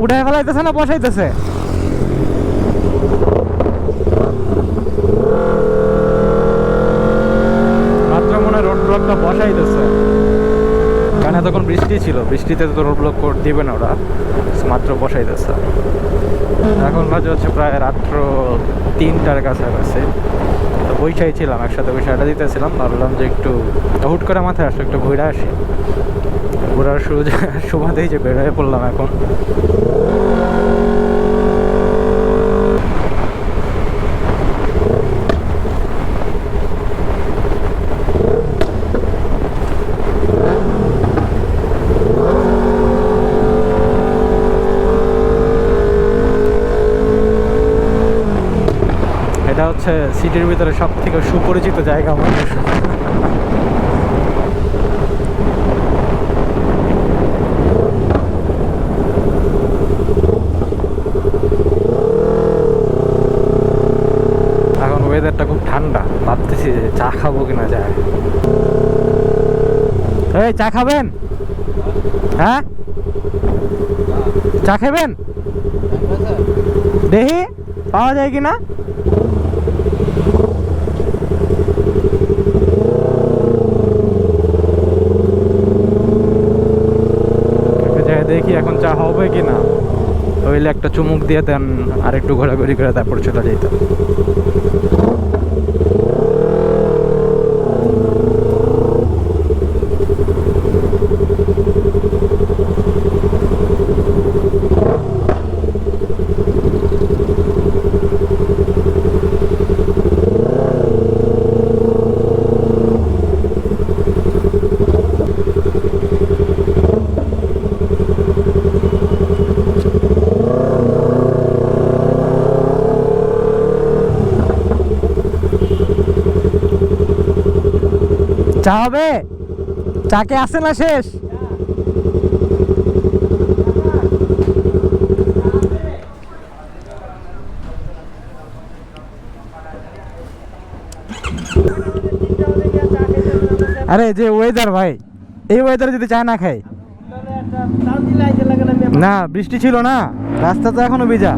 ঘোরাইতেছে না, বসাইতেছে? মাত্র মনে রোড ব্লকটা বসাইতেছে। কারণ এতক্ষণ বৃষ্টি ছিল, বৃষ্টিতে তো রোড ব্লক দিবে না ওরা। মাত্র বসাইতেছে। এখন বাজে হচ্ছে প্রায় রাত্র তিনটার কাছাকাছি। তো বৈশাই ছিলাম, একসাথে আড্ডা দিতেছিলাম। ভাবলাম যে একটু হুট করে মাথায় আসলো, একটু ঘুরে আসি। ঘোরার সুবাদেই যে বের হয়ে পড়লাম এখন। এটা হচ্ছে সিটির ভিতরে সব থেকে সুপরিচিত জায়গা আমাদের এখন ওয়েদারটা খুব ঠান্ডা ভাবতেছি যে চা খাব কিনা যায়। এই চা খাবেন? হ্যাঁ? চা খাবেন? দেখি পাওয়া যায় কিনা? দেখি এখন চা হবে কি না হইলে একটা চুমুক দিয়ে দেন আর একটু ঘোরাঘুরি করে তারপর চলে যেতাম চা হবে? চা কে আসে না শেষ? আরে, যে ওয়েদার ভাই, এই ওয়েদারে যদি চা না খাই। না, বৃষ্টি ছিল না, রাস্তা তো এখনও ভিজা।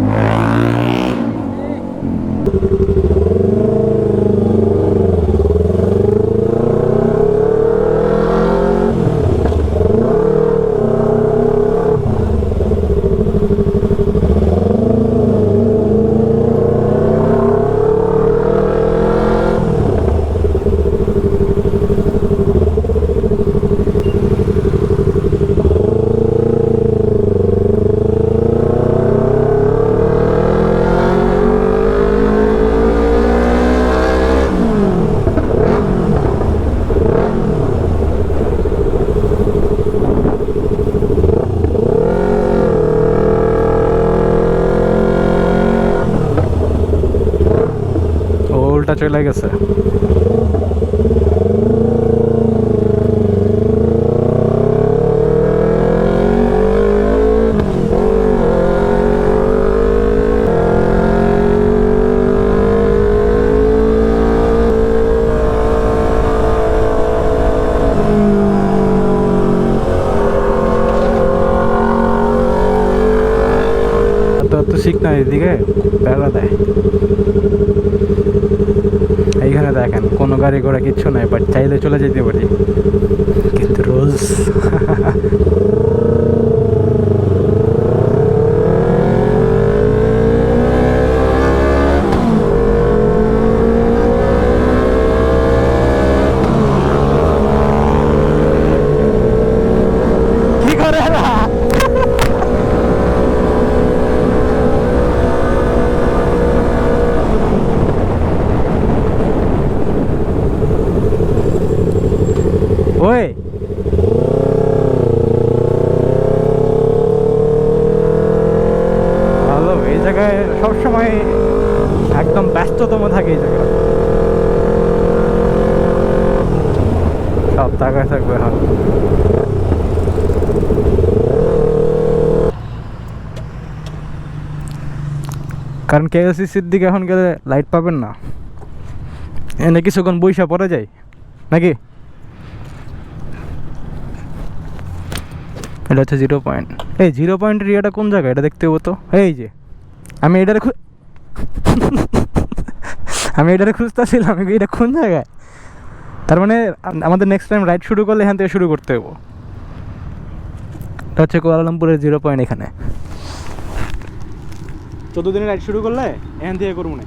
উল্টা চলে গেছে। তো তো শিখ না এদিকে বেড়া দেয়। এইখানে দেখেন কোনো গাড়ি ঘোড়া কিচ্ছু নাই বাট চাইলে চলে যেতে পারি। কিন্তু রোজ কি করে এরা? ওই ভালো এই জায়গায় সবসময় ব্যস্ততম থাকে এই জায়গা সব তাকায় থাকবে এখন। কারণ কেএসিসির দিকে এখন গেলে লাইট পাবেন না। এনে কিছুক্ষণ বৈশা পরে যায় নাকি? এটা হচ্ছে জিরো পয়েন্ট এই জিরো পয়েন্টের ইয়েটা কোন জায়গায় এটা দেখতে হব তো। এই যে। আমি এটারে খু- আমি এটারে খুঁজতেছিলাম এটা কোন জায়গায়? তার মানে আমাদের নেক্সট টাইম রাইড শুরু করলে এখান থেকে শুরু করতে হব এটা হচ্ছে কুয়ালালামপুরের জিরো পয়েন্ট এখানে। চোদ্দ দিনে রাইড শুরু করলে এখান থেকে করব না।